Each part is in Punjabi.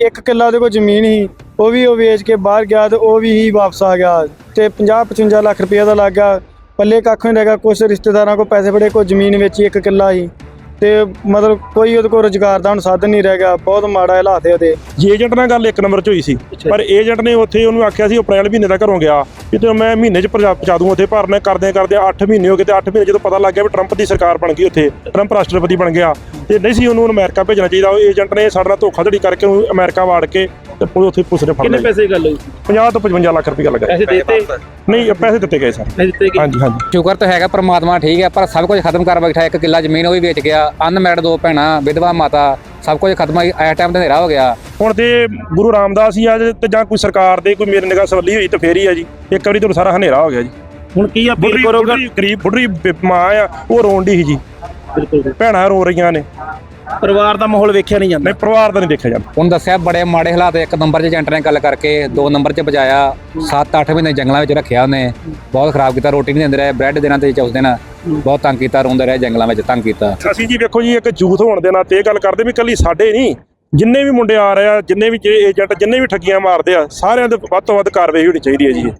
ਇੱਕ ਕਿੱਲਾ ਦੇ ਕੋਲ ਜ਼ਮੀਨ ਸੀ, ਉਹ ਵੀ ਉਹ ਵੇਚ ਕੇ ਬਾਹਰ ਗਿਆ ਤੇ ਉਹ ਵੀ ਹੀ ਵਾਪਸ ਆ ਗਿਆ ਤੇ 50 55 ਲੱਖ ਰੁਪਏ ਦਾ ਲੱਗ ਗਿਆ। ਪੱਲੇ ਕੱਖ ਨਹੀਂ ਰਹਿ ਕੁਝ ਰਿਸ਼ਤੇਦਾਰਾਂ ਕੋਲ ਪੈਸੇ ਫੜੇ ਕੋਈ ਜ਼ਮੀਨ ਵੇਚੀ, ਇੱਕ ਕਿੱਲਾ ਸੀ। ਤੇ ਮਤਲਬ ਕੋਈ ਉਹਦੇ ਕੋਲ ਰੁਜ਼ਗਾਰ ਦਾ ਹੁਣ ਸਾਧਨ ਨਹੀਂ ਰਹਿ ਗਿਆ ਬਹੁਤ ਮਾੜਾ ਹਾਲਾਤ ਹੈ ਉਹਦੇ। ਜੀ ਏਜੰਟ ਨਾਲ ਗੱਲ ਇੱਕ ਨੰਬਰ 'ਚ ਹੋਈ ਸੀ। ਪਰ ਏਜੰਟ ਨੇ ਉੱਥੇ ਉਹਨੂੰ ਆਖਿਆ ਸੀ ਅਪ੍ਰੈਲ ਮਹੀਨੇ ਦਾ ਘਰੋਂ ਗਿਆ। ਵੀ ਤੇ ਮੈਂ ਮਹੀਨੇ 'ਚ ਪਹੁੰਚਾ ਦੂੰ ਉੱਥੇ ਭਰਨੇ ਕਰਦੇ ਕਰਦੇ 8 ਮਹੀਨੇ ਹੋ ਗਏ ਤੇ 8 ਮਹੀਨੇ ਜਦੋਂ ਪਤਾ ਲੱਗ ਗਿਆ ਵੀ ਟਰੰਪ ਦੀ ਸਰਕਾਰ ਬਣ ਗਈ ਉੱਥੇ ਟਰੰਪ ਰਾਸ਼ਟਰਪਤੀ ਬਣ ਗਿਆ। ਤੇ ਨਹੀਂ ਸੀ ਉਹਨੂੰ ਅਮਰੀਕਾ ਭੇਜਣਾ ਚਾਹੀਦਾ ਉਹ ਏਜੰਟ ਨੇ ਸਾਡੇ ਨਾਲ ਧੋਖਾਧੜੀ ਕਰਕੇ ਉਹਨੂੰ ਅਮਰੀਕਾ ਵਾੜ ਕੇ ਤੇ ਪੁਲਿਸ ਉੱਥੇ ਪੁਲਿਸ ਨੇ ਫੜ ਕਿੰਨੇ ਪੈਸੇ ਦੀ ਗੱਲ ਹੋਈ? 50 ਤੋਂ 55 ਲੱਖ ਰੁਪਏ ਲੱਗਾ। ਪੈਸੇ ਦੇਤੇ? ਨਹੀਂ ਪੈਸੇ ਦਿੱਤੇ ਗਏ ਸਰ। ਕਿ ਹਾਂਜੀ ਹਾਂਜੀ। ਸ਼ੁਕਰ ਤਾਂ ਹੈਗਾ ਪ੍ਰਮਾਤਮਾ ਠੀਕ ਹੈ ਪਰ ਸਭ ਕੁਝ ਖਤਮ ਕਰ ਬੈਠਾ ਇੱਕ ਕਿੱਲਾ ਜ਼ਮੀਨ ਉਹ ਵੀ ਵੇਚ ਗਿਆ। ਅਨਮੈਰਿਡ ਦੋ ਭੈਣਾਂ ਵਿਧਵਾ ਮਾਤਾ ਸਭ ਕੁਝ ਖਤਮ ਇਸ ਟਾਈਮ ਤੇ ਹਨੇਰਾ ਹੋ ਗਿਆ। ਹੁਣ ਤੇ ਗੁਰੂ ਰਾਮਦਾਸ ਹੀ ਆ ਜੇ ਤੇ ਜਾਂ ਕੋਈ ਸਰਕਾਰ ਦੇ ਕੋਈ ਮੇਰੇ ਨਿਗਾਹ ਸਵੱਲੀ ਹੋਈ ਤੇ ਫੇਰ ਹੀ ਆ ਜੀ। ਇੱਕ ਵਾਰੀ ਤੁਹਾਨੂੰ ਸਾਰਾ ਹਨੇਰਾ ਹੋ ਗਿਆ ਜੀ। ਹੁਣ ਕੀ ਅਪੀਲ ਬੁੱਢੀ ਕਰੋਗੇ? ਬੁੱਢੀ ਗਰੀਬ ਬੁੱਢੀ ਮਾਂ ਆ ਉਹ ਰੋਣ ਦੀ ਸੀ ਜੀ। ਬਿਲਕੁਲ ਭੈਣਾਂ ਰੋ ਰਹੀਆਂ ਨੇ। ਪਰਿਵਾਰ ਦਾ ਮਾਹੌਲ ਵੇਖਿਆ ਨਹੀਂ ਜਾਂਦਾ। ਨਹੀਂ ਪਰਿਵਾਰ ਦਾ ਨਹੀਂ ਦੇਖਿਆ ਜਾਂਦਾ। ਉਹਨੂੰ ਦੱਸਿਆ ਬੜੇ ਮਾੜੇ ਹਾਲਾਤ ਇੱਕ ਨੰਬਰ 'ਚ ਏਜੰਟ ਨੇ ਗੱਲ ਕਰਕੇ ਦੋ ਨੰਬਰ 'ਚ ਬਜਾਇਆ 7-8 ਮਹੀਨੇ ਜੰਗਲਾਂ ਵਿੱਚ ਰੱਖਿਆ ਉਹਨੇ। ਬਹੁਤ ਖਰਾਬ ਕੀਤਾ ਰੋਟੀ ਨਹੀਂ ਦਿੰਦੇ ਰਹੇ ਬ੍ਰੈਡ ਦੇਣਾ ਤੇ ਚੌਸ ਦੇਣਾ ਬਹੁਤ ਤੰਗ ਕੀਤਾ ਰੋਂਦੇ ਰਹੇ ਜੰਗਲਾਂ ਵਿੱਚ ਤੰਗ ਕੀਤਾ। ਅਸੀਂ ਜੀ ਵੇਖੋ ਜੀ ਇੱਕ ਯੂਥ ਹੋਣ ਦੇ ਨਾਤੇ ਇਹ ਗੱਲ ਕਰਦੇ ਵੀ ਕੱਲੀ ਸਾਡੇ ਨਹੀਂ ਜਿੰਨੇ ਵੀ ਮੁੰਡੇ ਆ ਰਹੇ ਆ ਜਿੰਨੇ ਵੀ ਏਜੰਟ ਜਿੰਨੇ ਵੀ ਠੱਗੀਆਂ ਮਾਰਦੇ ਆ ਸਾਰਿਆਂ ਦੇ ਵੱਧ ਤੋਂ ਵੱਧ ਕਾਰਵਾਈ ਹੋਣੀ ਚਾਹੀਦੀ ਹੈ ਜੀ।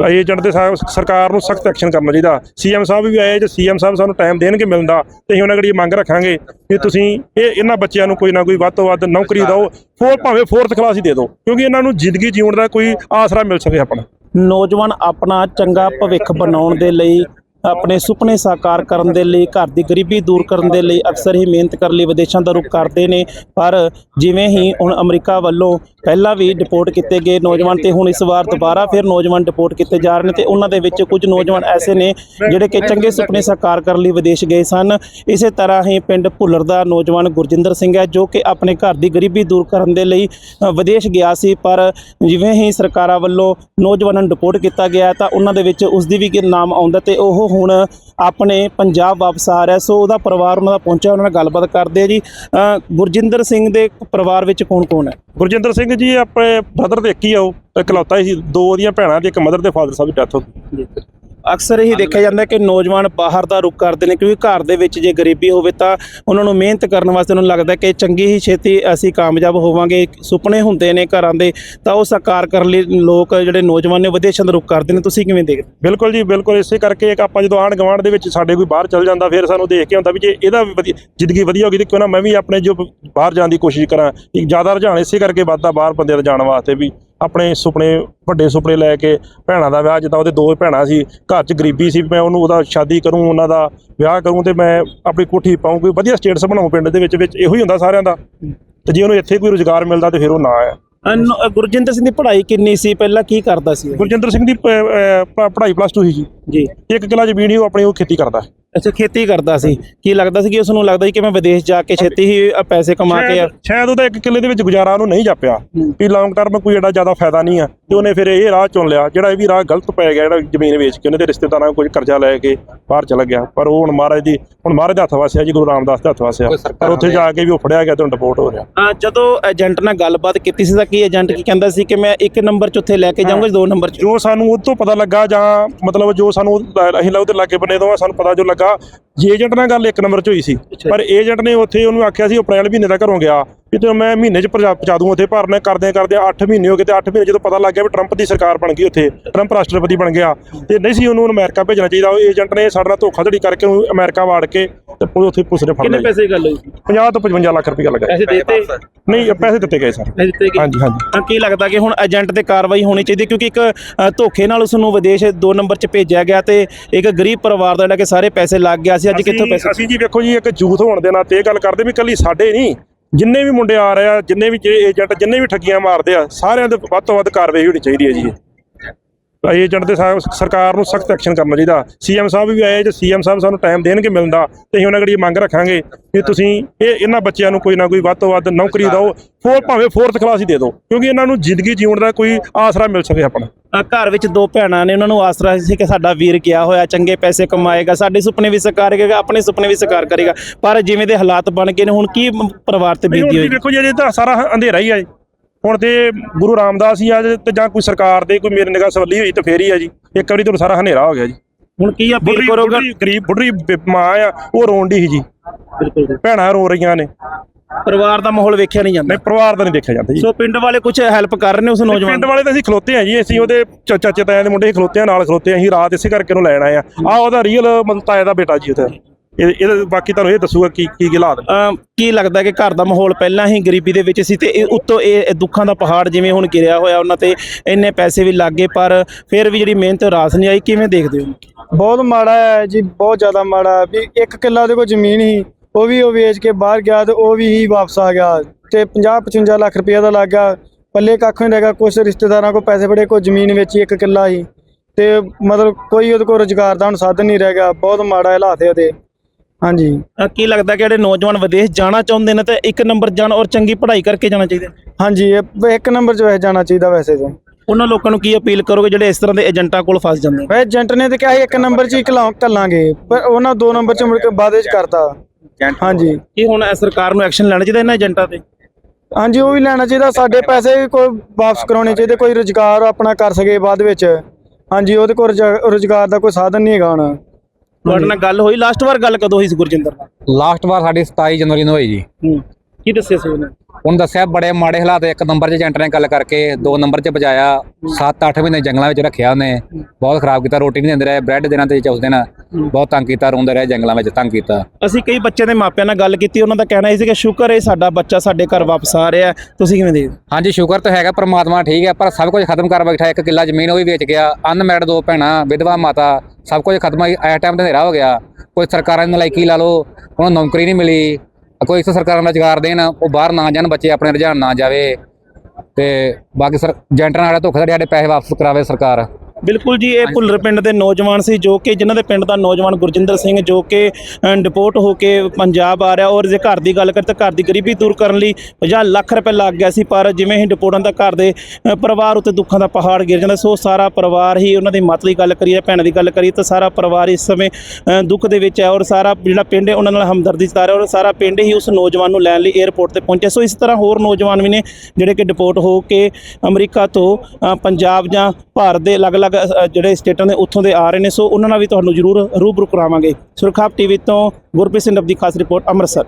ਏਜੰਟ ਦੇ ਸਾ- ਸਰਕਾਰ ਨੂੰ ਸਖਤ ਐਕਸ਼ਨ ਕਰਨਾ ਚਾਹੀਦਾ। ਸੀਐਮ ਸਾਹਿਬ ਵੀ ਆਏ ਜੇ ਸੀਐਮ ਸਾਹਿਬ ਸਾਨੂੰ ਟਾਈਮ ਦੇਣਗੇ ਮਿਲਦਾ ਤੇ ਅਸੀਂ ਉਹਨਾਂ ਕੋਲ ਇਹ ਮੰਗ ਰੱਖਾਂਗੇ ਕਿ ਤੁਸੀਂ ਇਹ ਇਹਨਾਂ ਬੱਚਿਆਂ ਨੂੰ ਕੋਈ ਨਾ ਕੋਈ ਵੱਧ ਤੋਂ ਵੱਧ ਨੌਕਰੀ ਦਿਓ ਫੋਰ ਭਾਵੇਂ ਫੋਰਥ ਕਲਾਸ ਹੀ ਦੇ ਦਿਓ ਕਿਉਂਕਿ ਇਹਨਾਂ ਨੂੰ ਜ਼ਿੰਦਗੀ ਜਿਉਣ ਦਾ ਕੋਈ ਆਸਰਾ ਮਿਲ ਸਕੇ ਆਪਣਾ। ਨੌਜਵਾਨ ਆਪਣਾ ਚੰਗਾ ਭਵਿੱਖ ਬਣਾਉਣ ਦੇ ਲਈ ਆਪਣੇ ਸੁਪਨੇ ਸਾਕਾਰ ਕਰਨ ਦੇ ਲਈ, ਘਰ ਦੀ ਗਰੀਬੀ ਦੂਰ ਕਰਨ ਦੇ ਲਈ ਅਕਸਰ ਹੀ ਮਿਹਨਤ ਕਰਨ ਲਈ ਵਿਦੇਸ਼ਾਂ ਦਾ ਰੁਖ ਕਰਦੇ ਨੇ। ਪਰ ਜਿਵੇਂ ਹੀ ਹੁਣ ਅਮਰੀਕਾ ਵੱਲੋਂ ਪਹਿਲਾਂ ਵੀ ਡਿਪੋਰਟ ਕੀਤੇ ਗਏ ਨੌਜਵਾਨ ਤੇ ਹੁਣ ਇਸ ਵਾਰ ਦੁਬਾਰਾ ਫਿਰ ਨੌਜਵਾਨ ਡਿਪੋਰਟ ਕੀਤੇ ਜਾ ਰਹੇ ਨੇ ਤੇ ਉਹਨਾਂ ਦੇ ਵਿੱਚ ਕੁਝ ਨੌਜਵਾਨ ਐਸੇ ਨੇ ਜਿਹੜੇ ਕਿ ਚੰਗੇ ਸੁਪਨੇ ਸਾਕਾਰ ਕਰਨ ਲਈ ਵਿਦੇਸ਼ ਗਏ ਸਨ। ਇਸੇ ਤਰ੍ਹਾਂ ਹੀ ਪਿੰਡ ਭੁੱਲਰ ਦਾ ਨੌਜਵਾਨ ਗੁਰਜਿੰਦਰ ਸਿੰਘ ਹੈ ਜੋ ਕਿ ਆਪਣੇ ਘਰ ਦੀ ਗਰੀਬੀ ਦੂਰ ਕਰਨ ਦੇ ਲਈ ਵਿਦੇਸ਼ ਗਿਆ ਸੀ। ਪਰ ਜਿਵੇਂ ਹੀ ਸਰਕਾਰਾਂ ਵੱਲੋਂ ਨੌਜਵਾਨਾਂ ਨੂੰ ਡਿਪੋਰਟ ਕੀਤਾ ਗਿਆ ਤਾਂ ਉਹਨਾਂ ਦੇ ਵਿੱਚ ਉਸ ਦੀ ਵੀ ਨਾਮ ਆਉਂਦਾ ਤੇ ਉਹ ਹੁਣ ਆਪਣੇ ਪੰਜਾਬ ਵਾਪਸ ਆ ਰਿਹਾ ਸੋ ਉਹਦਾ ਪਰਿਵਾਰ ਉਹਨਾਂ ਦਾ ਪਹੁੰਚਿਆ ਉਹਨਾਂ ਨਾਲ ਗੱਲਬਾਤ ਕਰਦੇ ਆ ਜੀ। ਗੁਰਜਿੰਦਰ ਸਿੰਘ ਦੇ ਪਰਿਵਾਰ ਵਿੱਚ ਕੌਣ ਕੌਣ ਹੈ? ਗੁਰਜਿੰਦਰ ਸਿੰਘ ਜੀ ਆਪਣੇ ਬ੍ਰਦਰ ਤੇ ਇੱਕ ਹੀ ਆ ਉਹ ਇਕਲੌਤਾ ਹੀ ਸੀ। ਦੋ ਉਹਦੀਆਂ ਭੈਣਾਂ ਤੇ ਇੱਕ ਮਦਰ ਤੇ ਫਾਦਰ ਸਾਹਿਬ ਦੀ ਡੈਥ ਹੋ ਗਈ। ਅਕਸਰ ਇਹ ਦੇਖਿਆ ਜਾਂਦਾ ਕਿ ਨੌਜਵਾਨ ਬਾਹਰ ਦਾ ਰੁਖ ਕਰਦੇ ਨੇ ਕਿਉਂਕਿ ਘਰ ਦੇ ਵਿੱਚ ਜੇ ਗਰੀਬੀ ਹੋਵੇ ਤਾਂ ਉਹਨਾਂ ਨੂੰ ਮਿਹਨਤ ਕਰਨ ਵਾਸਤੇ ਉਹਨਾਂ ਨੂੰ ਲੱਗਦਾ ਕਿ ਚੰਗੀ ਹੀ ਛੇਤੀ ਅਸੀਂ ਕਾਮਯਾਬ ਹੋਵਾਂਗੇ ਸੁਪਨੇ ਹੁੰਦੇ ਨੇ ਘਰਾਂ ਦੇ ਤਾਂ ਉਹ ਸਾਕਾਰ ਕਰਨ ਲਈ ਲੋਕ ਜਿਹੜੇ ਨੌਜਵਾਨ ਨੇ ਵਿਦੇਸ਼ਾਂ ਦਾ ਰੁਖ ਕਰਦੇ ਨੇ। ਤੁਸੀਂ ਕਿਵੇਂ ਦੇਖਦੇ? ਬਿਲਕੁਲ ਜੀ ਬਿਲਕੁਲ ਇਸੇ ਕਰਕੇ ਇੱਕ ਆਪਾਂ ਜਦੋਂ ਆਂਢ ਗੁਆਂਢ ਦੇ ਵਿੱਚ ਸਾਡੇ ਕੋਈ ਬਾਹਰ ਚੱਲ ਜਾਂਦਾ ਫਿਰ ਸਾਨੂੰ ਦੇਖ ਕੇ ਹੁੰਦਾ ਵੀ ਜੇ ਇਹਦਾ ਵੀ ਵਧੀਆ ਜ਼ਿੰਦਗੀ ਵਧੀਆ ਹੋ ਗਈ ਤੇ ਕਿਉਂ ਨਾ ਮੈਂ ਵੀ ਆਪਣੇ ਜੋ ਬਾਹਰ ਜਾਣ ਦੀ ਕੋਸ਼ਿਸ਼ ਕਰਾਂ। ਇੱਕ ਜ਼ਿਆਦਾ ਰੁਝਾਨ ਇਸੇ ਕਰਕੇ ਵੱਧਦਾ ਬਾਹਰ ਬੰਦੇ ਦਾ ਜਾਣ ਵਾਸਤੇ ਵੀ। ਆਪਣੇ ਸੁਪਨੇ ਵੱਡੇ ਸੁਪਨੇ ਲੈ ਕੇ ਭੈਣਾਂ ਦਾ ਵਿਆਹ ਜਿੱਦਾਂ ਉਹਦੇ ਦੋ ਭੈਣਾਂ ਸੀ ਘਰ 'ਚ ਗਰੀਬੀ ਸੀ ਮੈਂ ਉਹਨੂੰ ਉਹਦਾ ਸ਼ਾਦੀ ਕਰੂੰ ਉਹਨਾਂ ਦਾ ਵਿਆਹ ਕਰੂੰ ਤੇ ਮੈਂ ਆਪਣੀ ਕੋਠੀ ਪਾਉਂ ਕੋਈ ਵਧੀਆ ਸਟੇਟਸ ਬਣਾਉਂ ਪਿੰਡ ਦੇ ਵਿੱਚ ਵਿੱਚ ਇਹੋ ਹੀ ਹੁੰਦਾ ਸਾਰਿਆਂ ਦਾ। ਤੇ ਜੇ ਉਹਨੂੰ ਇੱਥੇ ਕੋਈ ਰੁਜ਼ਗਾਰ ਮਿਲਦਾ ਤੇ ਫਿਰ ਉਹ ਨਾ ਆ ਅ, ਗੁਰਜਿੰਦਰ ਸਿੰਘ ਦੀ ਪੜ੍ਹਾਈ ਕਿੰਨੀ ਸੀ? ਪਹਿਲਾਂ ਕੀ ਕਰਦਾ ਸੀ? ਗੁਰਜਿੰਦਰ ਸਿੰਘ ਦੀ ਪੜ੍ਹਾਈ ਪਲੱਸ 2 ਸੀ ਜੀ। ਜੀ। ਇੱਕ ਕਿੱਲਾ ਜ਼ਮੀਨ ਹੀ ਉਹ ਆਪਣੀ ਉਹ ਖੇਤੀ ਕਰਦਾ। ਅੱਛਾ ਖੇਤੀ ਕਰਦਾ ਸੀ। ਕੀ ਲੱਗਦਾ ਸੀ ਕਿ ਉਸ ਨੂੰ ਲੱਗਦਾ ਸੀ ਕਿ ਮੈਂ ਵਿਦੇਸ਼ ਜਾ ਕੇ ਛੇਤੀ ਹੀ ਪੈਸੇ ਕਮਾ ਕੇ ਸ਼ਾਇਦ ਸ਼ਾਇਦ ਉਹਦਾ ਇੱਕ ਕਿੱਲੇ ਦੇ ਵਿੱਚ ਗੁਜ਼ਾਰਾ ਉਹਨੂੰ ਨਹੀਂ ਜਾਪਿਆ। ਵੀ ਲੌਂਗ ਟਰਮ ਕੋਈ ਐਡਾ ਜ਼ਿਆਦਾ ਫਾਇਦਾ ਨਹੀਂ ਆ। ਤੇ ਉਹਨੇ ਫਿਰ ਇਹ ਰਾਹ ਚੁਣ ਲਿਆ ਜਿਹੜਾ ਇਹ ਵੀ ਰਾਹ ਗਲਤ ਪੈ ਗਿਆ ਜਿਹੜਾ ਜ਼ਮੀਨ ਵੇਚ ਕੇ ਉਹਨੇ ਤੇ ਰਿਸ਼ਤੇਦਾਰਾਂ ਕੋਲ ਕੁਝ ਕਰਜ਼ਾ ਲੈ ਕੇ ਬਾਹਰ ਚਲਾ ਗਿਆ। ਪਰ ਉਹ ਹੁਣ ਮਹਾਰਾਜ ਦੀ ਹੁਣ ਮਹਾਰਾਜ ਦੇ ਹੱਥ ਵਾਸਿਆ ਜੀ ਗੁਰੂ ਰਾਮਦਾਸ ਦੇ ਹੱਥ ਵਾਸਿਆ। ਪਰ ਉੱਥੇ ਜਾ ਕੇ ਵੀ ਉਹ ਫੜਿਆ ਗਿਆ ਤੇ ਹੁਣ ਡਿਪੋਰਟ ਹੋ ਰਿਹਾ। ਜਦੋਂ ਏਜੰਟ ਨਾਲ ਗੱਲਬਾਤ ਕੀਤੀ ਸੀ ਤਾਂ ਕੀ ਏਜੰਟ ਕੀ ਕਹਿੰਦਾ ਸੀ ਕਿ ਮੈਂ ਇੱਕ ਨੰਬਰ 'ਚ ਉੱਥੇ ਲੈ ਕੇ ਜਾਊਂਗਾ ਦੋ ਨੰਬਰ 'ਚ? ਜੋ ਸਾਨੂੰ ਉਹ ਤੋਂ ਪਤਾ ਲੱਗਾ ਜਾਂ ਮਤਲਬ ਜੋ ਸਾਨੂੰ ਅਸੀਂ ਉਹਦੇ ਲਾਗੇ ਬੰਨੇ ਤੋਂ ਸਾਨੂੰ ਪਤਾ ਜੋ ਲੱਗਾ ਜੇ ਏਜੰਟ ਨਾਲ ਗੱਲ ਇੱਕ ਨੰਬਰ 'ਚ ਹੋਈ ਸੀ। ਪਰ ਏਜੰਟ ਨੇ ਉੱਥੇ ਉਹਨੂੰ ਆਖਿਆ ਸੀ ਅਪ੍ਰੈਲ ਮਹੀਨੇ ਦਾ ਘਰੋਂ ਗਿਆ। ਵੀ ਤੇ ਮੈਂ ਮਹੀਨੇ 'ਚ ਪਹੁੰਚਾ ਦੂੰ ਉੱਥੇ ਭਰਨੇ ਕਰਦੇ ਕਰਦੇ 8 ਮਹੀਨੇ ਹੋ ਗਏ ਤੇ 8 ਮਹੀਨੇ ਜਦੋਂ ਪਤਾ ਲੱਗ ਗਿਆ ਵੀ ਟਰੰਪ ਦੀ ਸਰਕਾਰ ਬਣ ਗਈ ਉੱਥੇ ਟਰੰਪ ਰਾਸ਼ਟਰਪਤੀ ਬਣ ਗਿਆ। ਤੇ ਨਹੀਂ ਸੀ ਉਹਨੂੰ ਅਮਰੀਕਾ ਭੇਜਣਾ ਚਾਹੀਦਾ ਉਹ ਏਜੰਟ ਨੇ ਸਾਡੇ ਨਾਲ ਧੋਖਾਧੜੀ ਕਰਕੇ ਉਹਨੂੰ ਅਮਰੀਕਾ ਵਾੜ ਕੇ ਤੇ ਪੁਲਿਸ ਉੱਥੇ ਪੁਲਿਸ ਨੇ ਫੜ ਕਿੰਨੇ ਲਿਆ ਪੈਸੇ ਦੀ ਗੱਲ ਹੋਈ? 50 ਤੋਂ 55 ਲੱਖ ਰੁਪਏ ਲੱਗਾ। ਪੈਸੇ ਦੇਤੇ? ਨਹੀਂ ਪੈਸੇ ਦਿੱਤੇ ਗਏ ਸਰ। ਪੈਸੇ ਹਾਂਜੀ ਹਾਂਜੀ। ਤਾਂ ਕੀ ਲੱਗਦਾ ਕਿ ਹੁਣ ਏਜੰਟ ਤੇ ਕਾਰਵਾਈ ਹੋਣੀ ਚਾਹੀਦੀ ਕਿਉਂਕਿ ਇੱਕ ਧੋਖੇ ਨਾਲ ਉਸ ਨੂੰ ਵਿਦੇਸ਼ ਦੋ ਨੰਬਰ 'ਚ ਭੇਜਿਆ ਗਿਆ ਤੇ ਇੱਕ ਗਰੀਬ ਪਰਿਵਾਰ ਦਾ ਜਿਹੜਾ ਕਿ ਸਾਰੇ ਪੈਸੇ ਲੱਗ ਗਿਆ ਸੀ। ਅੱਜ ਕਿੱਥੋਂ ਪੈਸੇ? ਅਸੀਂ ਜੀ ਵੇਖੋ ਜੀ ਇੱਕ ਯੂਥ ਹੋਣ ਦੇ ਨਾਤੇ ਇਹ ਗੱਲ ਕਰਦੇ ਵੀ ਕੱਲੀ ਸਾਡੇ ਨਹੀਂ ਜਿੰਨੇ ਵੀ ਮੁੰਡੇ ਆ ਰਹੇ ਆ, ਜਿੰਨੇ ਵੀ ਏਜੰਟ ਜਿੰਨੇ ਵੀ ਠੱਗੀਆਂ ਮਾਰਦੇ ਆ, ਸਾਰਿਆਂ ਦੇ ਵੱਧ ਤੋਂ ਵੱਧ ਕਾਰਵਾਈ ਹੋਣੀ ਚਾਹੀਦੀ ਹੈ ਜੀ। ਏਜੰਟ ਦੇ ਸਰਕਾਰ ਨੂੰ ਸਖਤ ਐਕਸ਼ਨ ਕਰਨਾ ਚਾਹੀਦਾ। ਸੀਐਮ ਸਾਹਿਬ ਵੀ ਆਏ ਜੇ ਸੀਐਮ ਸਾਹਿਬ ਸਾਨੂੰ ਟਾਈਮ ਦੇਣਗੇ ਮਿਲਦਾ ਤੇ ਅਸੀਂ ਉਹਨਾਂ ਕੋਲ ਇਹ ਮੰਗ ਰੱਖਾਂਗੇ ਕਿ ਤੁਸੀਂ ਇਹ ਇਹਨਾਂ ਬੱਚਿਆਂ ਨੂੰ ਕੋਈ ਨਾ ਕੋਈ ਵੱਧ ਤੋਂ ਵੱਧ ਨੌਕਰੀ ਦਿਓ ਫੋਰ ਭਾਵੇਂ ਫੋਰਥ ਕਲਾਸ ਹੀ ਦੇ ਦਿਓ ਕਿਉਂਕਿ ਇਹਨਾਂ ਨੂੰ ਜ਼ਿੰਦਗੀ ਜਿਉਣ ਦਾ ਕੋਈ ਆਸਰਾ ਮਿਲ ਸਕੇ ਆਪਣਾ। ਘਰ ਵਿੱਚ ਦੋ ਭੈਣਾਂ ਨੇ ਉਹਨਾਂ ਨੂੰ ਆਸਰਾ ਸੀ ਕਿ ਸਾਡਾ ਵੀਰ ਗਿਆ ਹੋਇਆ ਚੰਗੇ ਪੈਸੇ ਕਮਾਏਗਾ ਸਾਡੇ ਸੁਪਨੇ ਵੀ ਸਾਕਾਰ ਕਰੇਗਾ ਆਪਣੇ ਸੁਪਨੇ ਵੀ ਸਾਕਾਰ ਕਰੇਗਾ। ਪਰ ਜਿਵੇਂ ਦੇ ਹਾਲਾਤ ਬਣ ਗਏ ਨੇ ਹੁਣ ਕੀ ਪਰਿਵਾਰ ਤੇ ਬੀਤੀ ਹੋਈ ਵੇਖੋ ਜੀ ਅਜੇ ਤਾਂ ਸਾਰਾ ਅੰਧੇਰਾ ਹੀ ਜੀ ਹੁਣ ਤੇ ਗੁਰੂ ਰਾਮਦਾਸ ਹੀ ਆ ਜੇ ਤੇ ਜਾਂ ਕੋਈ ਸਰਕਾਰ ਦੇ ਕੋਈ ਮੇਰੇ ਨਿਗਾਹ ਸਵੱਲੀ ਹੋਈ ਤੇ ਫੇਰ ਹੀ ਆ ਜੀ। ਇੱਕ ਵਾਰੀ ਤੁਹਾਨੂੰ ਸਾਰਾ ਹਨੇਰਾ ਹੋ ਗਿਆ ਜੀ। ਹੁਣ ਕੀ ਅਪੀਲ ਬੁੱਢੀ ਕਰੋਗੇ? ਗਰੀਬ ਬੁੱਢੀ ਬ- ਮਾਂ ਆ ਉਹ ਰੋਣ ਦੀ ਸੀ ਜੀ। ਬਿਲਕੁਲ ਭੈਣਾਂ ਰੋ ਰਹੀਆਂ ਨੇ। ਪਰਿਵਾਰ ਦਾ ਮਾਹੌਲ ਵੇਖਿਆ ਨਹੀਂ ਜਾਂਦਾ। ਨਹੀਂ ਪਰਿਵਾਰ ਦਾ ਨਹੀਂ ਦੇਖਿਆ ਜਾਂਦਾ ਜੀ। ਸੋ ਪਿੰਡ ਵਾਲੇ ਕੁਝ ਹੈਲਪ ਕਰ ਰਹੇ ਨੇ ਉਸ ਨੌਜਵਾਨ ਪਿੰਡ ਵਾਲੇ ਤਾਂ ਅਸੀਂ ਖਲੋਤੇ ਆ ਜੀ ਅਸੀਂ ਉਹਦੇ ਚਾਚੇ ਤਾਇਆਂ ਦੇ ਮੁੰਡੇ ਖਲੋਤੇ ਆ ਨਾਲ ਖਲੋਤੇ ਆ ਅਸੀਂ ਰਾਤ ਇਸੇ ਕਰਕੇ ਉਹਨੂੰ ਲੈਣ ਆਏ ਆ। ਆ ਉਹਦਾ ਰੀਅਲ ਮਤਲਬ ਤਾਇਆ ਦਾ ਬੇਟਾ ਜੀ ਉੱਥੇ। ਇਹ ਇਹਦਾ ਬਾਕੀ ਤੁਹਾਨੂੰ ਇਹ ਦੱਸੂਗਾ ਕੀ ਕੀ ਕੀ ਹਾਲਾਤ ਅਮ ਕੀ ਲੱਗਦਾ ਕਿ ਘਰ ਦਾ ਮਾਹੌਲ ਪਹਿਲਾਂ ਹੀ ਗਰੀਬੀ ਦੇ ਵਿੱਚ ਸੀ ਤੇ ਇਹ ਉੱਤੋਂ ਇਹ ਦੁੱਖਾਂ ਦਾ ਪਹਾੜ ਜਿਵੇਂ ਹੁਣ ਗਿਰਿਆ ਹੋਇਆ ਉਹਨਾਂ ਤੇ ਇੰਨੇ ਪੈਸੇ ਵੀ ਲੱਗ ਗਏ ਪਰ ਫਿਰ ਵੀ ਜਿਹੜੀ ਮਿਹਨਤ ਰਾਸ ਨਹੀਂ ਆਈ ਕਿਵੇਂ ਦੇਖਦੇ ਹੋ? ਬਹੁਤ ਮਾੜਾ ਹੈ ਜੀ ਬਹੁਤ ਜ਼ਿਆਦਾ ਮਾੜਾ ਹੈ। ਵੀ ਇੱਕ ਕਿੱਲਾ ਉਹਦੇ ਕੋਲ ਜ਼ਮੀਨ ਸੀ ਉਹ ਵੀ ਉਹ ਵੇਚ ਕੇ ਬਾਹਰ ਗਿਆ ਤੇ ਉਹ ਵੀ ਹੀ ਵਾਪਸ ਆ ਗਿਆ ਤੇ 50 55 ਲੱਖ ਰੁਪਏ ਦਾ ਲੱਗ ਗਿਆ। ਪੱਲੇ ਕੱਖ ਨਹੀਂ ਰਹਿਗਾ ਕੁਝ ਰਿਸ਼ਤੇਦਾਰਾਂ ਕੋਲ ਪੈਸੇ ਫੜੇ ਕੋਈ ਜ਼ਮੀਨ ਵੇਚੀ ਇੱਕ ਕਿੱਲਾ ਸੀ ਤੇ ਮਤਲਬ ਕੋਈ ਉਹਦੇ ਕੋਲ ਰੁਜ਼ਗਾਰ ਦਾ ਹੁਣ ਸਾਧਨ ਨਹੀਂ ਰਹਿ ਗਿਆ ਬਹੁਤ ਮਾੜਾ ਹਾਲਾਤ ਹੈ ਉਹਦੇ। ਹਾਂਜੀ। ਅ, ਕੀ ਲੱਗਦਾ ਕਿ ਜਿਹੜੇ ਨੌਜਵਾਨ ਵਿਦੇਸ਼ ਜਾਣਾ ਚਾਹੁੰਦੇ ਨੇ ਤਾਂ ਇੱਕ ਨੰਬਰ ਜਾਣ ਔਰ ਚੰਗੀ ਪੜ੍ਹਾਈ ਕਰਕੇ ਜਾਣਾ ਚਾਹੀਦਾ ਹਾਂਜੀ ਇਹ ਇੱਕ ਨੰਬਰ 'ਚ ਵੈਸੇ ਜਾਣਾ ਚਾਹੀਦਾ ਵੈਸੇ ਤਾਂ। ਉਹਨਾਂ ਲੋਕਾਂ ਨੂੰ ਕੀ ਅਪੀਲ ਕਰੋਗੇ ਜਿਹੜੇ ਇਸ ਤਰ੍ਹਾਂ ਦੇ ਏਜੰਟਾਂ ਕੋਲ ਫਸ ਜਾਂਦੇ ਨੇ? ਵੈਸੇ ਏਜੰਟ ਨੇ ਤਾਂ ਕਿਹਾ ਸੀ ਇੱਕ ਨੰਬਰ 'ਚ ਹੀ ਘਲਾ- ਘੱਲਾਂਗੇ ਪਰ ਉਹਨਾਂ ਦੋ ਨੰਬਰ 'ਚ ਮੁੜ ਕੇ ਬਾਅਦ ਵਿੱਚ ਕਰਤਾ। ਹਾਂਜੀ। ਕੀ ਹੁਣ ਇਹ ਸਰਕਾਰ ਨੂੰ ਐਕਸ਼ਨ ਲੈਣਾ ਚਾਹੀਦਾ ਇਹਨਾਂ ਏਜੰਟਾਂ ਤੇ? ਹਾਂਜੀ ਉਹ ਵੀ ਲੈਣਾ ਚਾਹੀਦਾ ਸਾਡੇ ਪੈਸੇ ਵੀ ਕੋਈ ਵਾਪਸ ਕਰਾਉਣੇ ਚਾਹੀਦੇ ਕੋਈ ਰੁਜ਼ਗਾਰ ਆਪਣਾ ਕਰ ਸਕੇ ਬਾਅਦ ਵਿੱਚ। ਹਾਂਜੀ ਉਹਦੇ ਕੋਲ ਰੁਜ਼ਗਾ- ਰੁਜ਼ਗਾਰ ਦਾ ਕੋਈ ਸਾਧਨ ਨਹੀਂ ਹੈਗਾ ਹੁਣ। ਤੁਹਾਡੇ ਨਾਲ ਗੱਲ ਹੋਈ? ਲਾਸਟ ਵਾਰ ਗੱਲ ਕਦੋਂ ਹੋਈ ਸੀ ਗੁਰਜਿੰਦਰ ਨਾਲ? ਲਾਸਟ ਵਾਰ ਸਾਡੀ 27 ਜਨਵਰੀ ਨੂੰ ਹੋਈ ਜੀ। ਹੂੰ। ਕੀ ਦੱਸਿਆ ਸੀ ਉਹਨੇ? ਉਹਨੂੰ ਦੱਸਿਆ ਬੜੇ ਮਾੜੇ ਹਾਲਾਤ ਇੱਕ ਨੰਬਰ 'ਚ ਏਜੰਟ ਨੇ ਗੱਲ ਕਰਕੇ ਦੋ ਨੰਬਰ 'ਚ ਬਜਾਇਆ 7-8 ਮਹੀਨੇ ਜੰਗਲਾਂ ਵਿੱਚ ਰੱਖਿਆ ਉਹਨੇ। ਬਹੁਤ ਖਰਾਬ ਕੀਤਾ ਰੋਟੀ ਨਹੀਂ ਦਿੰਦੇ ਰਹੇ ਬ੍ਰੈਡ ਦੇਣਾ ਤੇ ਚੌਸ ਦੇਣਾ ਬਹੁਤ ਤੰਗ ਕੀਤਾ ਰੋਂਦੇ ਰਹੇ ਜੰਗਲਾਂ ਵਿੱਚ ਤੰਗ ਕੀਤਾ। ਅਸੀਂ ਕਈ ਬੱਚਿਆਂ ਦੇ ਮਾਪਿਆਂ ਨਾਲ ਗੱਲ ਕੀਤੀ ਉਹਨਾਂ ਦਾ ਕਹਿਣਾ ਇਹ ਸੀ ਕਿ ਸ਼ੁਕਰ ਹੈ ਸਾਡਾ ਬੱਚਾ ਸਾਡੇ ਘਰ ਵਾਪਸ ਆ ਰਿਹਾ ਹੈ। ਤੁਸੀਂ ਕਿਵੇਂ ਦੇਖਦੇ ਹੋ? ਹਾਂਜੀ ਸ਼ੁਕਰ ਤਾਂ ਹੈਗਾ ਪਰਮਾਤਮਾ ਠੀਕ ਹੈ ਪਰ ਸਭ ਕੁਝ ਖਤਮ ਕਰ ਬੈਠਾ ਇੱਕ ਕਿੱਲਾ ਜ਼ਮੀਨ ਉਹ ਵੀ ਵੇਚ ਗਿਆ। ਅਨਮੈਰਿਡ ਦੋ ਭੈਣਾਂ ਵਿਧਵਾ ਮਾਤਾ ਸਭ ਕੁਝ ਖਤਮ ਐ ਟਾਈਮ ਤੇ ਹਨੇਰਾ ਹੋ ਗਿਆ। ਕੋਈ ਸਰਕਾਰਾਂ ਦੀ ਨਲਾਇਕੀ ਲਾ ਲਓ ਉਹਨੂੰ ਨੌਕਰੀ ਨਹੀਂ ਮਿਲੀ। ਕੋਈ ਇਸ ਸਰਕਾਰਾਂ ਦਾ ਰੁਜ਼ਗਾਰ ਦੇਣ, ਉਹ ਬਾਹਰ ਨਾ ਜਾਣ, ਬੱਚੇ ਆਪਣੇ ਰੁਝਾਨ ਨਾ ਜਾਵੇ ਤੇ ਬਾਕੀ ਸਰ ਏਜੰਟਾਂ ਨਾਲ ਧੋਖਾਧੜੀ ਸਾਡੇ ਪੈਸੇ ਵਾਪਸ ਕਰਾਵੇ ਸਰਕਾਰ। ਬਿਲਕੁਲ ਜੀ ਇਹ ਭੁੱਲਰ ਪਿੰਡ ਦੇ ਨੌਜਵਾਨ ਸੀ ਜੋ ਕਿ ਜਿਨ੍ਹਾਂ ਦੇ ਪਿੰਡ ਦਾ ਨੌਜਵਾਨ ਗੁਰਜਿੰਦਰ ਸਿੰਘ ਜੋ ਕਿ ਡਿਪੋਰਟ ਹੋ ਕੇ ਪੰਜਾਬ ਆ ਰਿਹਾ ਔਰ ਜੇ ਘਰ ਦੀ ਗੱਲ ਕਰੀਏ ਤਾਂ ਘਰ ਦੀ ਗਰੀਬੀ ਦੂਰ ਕਰਨ ਲਈ 50 ਲੱਖ ਰੁਪਏ ਲੱਗ ਗਿਆ ਸੀ ਪਰ ਜਿਵੇਂ ਹੀ ਡਿਪੋਰਟਾਂ ਦਾ ਘਰ ਦੇ ਪਰਿਵਾਰ ਉੱਤੇ ਦੁੱਖਾਂ ਦਾ ਪਹਾੜ ਗਿਰ ਜਾਂਦਾ ਸੋ ਸਾਰਾ ਪਰਿਵਾਰ ਹੀ ਉਹਨਾਂ ਦੀ ਮਾਤਾ ਦੀ ਗੱਲ ਕਰੀਏ ਭੈਣ ਦੀ ਗੱਲ ਕਰੀਏ ਤਾਂ ਸਾਰਾ ਪਰਿਵਾਰ ਇਸ ਸਮੇਂ ਦੁੱਖ ਦੇ ਵਿੱਚ ਹੈ ਔਰ ਸਾਰਾ ਜਿਹੜਾ ਪਿੰਡ ਹੈ ਉਹਨਾਂ ਨਾਲ ਹਮਦਰਦੀ ਜਤਾ ਰਿਹਾ ਔਰ ਸਾਰਾ ਪਿੰਡ ਹੀ ਉਸ ਨੌਜਵਾਨ ਨੂੰ ਲੈਣ ਲਈ 에ਅਰਪੋਰਟ ਤੇ ਪਹੁੰਚਿਆ। ਸੋ ਇਸ ਤਰ੍ਹਾਂ ਹੋਰ ਨੌਜਵਾਨ ਵੀ ਨੇ ਜਿਹੜੇ ਕਿ ਡਿਪੋਰਟ ਹੋ ਕੇ ਅਮਰੀਕਾ ਤੋਂ ਪੰਜਾਬ ਜਾਂ ਭਾਰਤ ਦੇ ਅਲੱਗ-ਅਲੱਗ ਅ, ਜਿਹੜੇ ਸਟੇਟਾਂ ਦੇ ਉੱਥੋਂ ਦੇ ਆ ਰਹੇ ਨੇ ਸੋ ਉਹਨਾਂ ਨਾਲ ਵੀ ਤੁਹਾਨੂੰ ਜ਼ਰੂਰ ਰੂਬਰੂ ਕਰਾਵਾਂਗੇ। ਸੁਰਖਾਪ ਟੀਵੀ ਤੋਂ ਗੁਰਪ੍ਰੀਤ ਸਿੰਘ ਰੱਬ ਦੀ ਖਾਸ ਰਿਪੋਰਟ ਅੰਮ੍ਰਿਤਸਰ।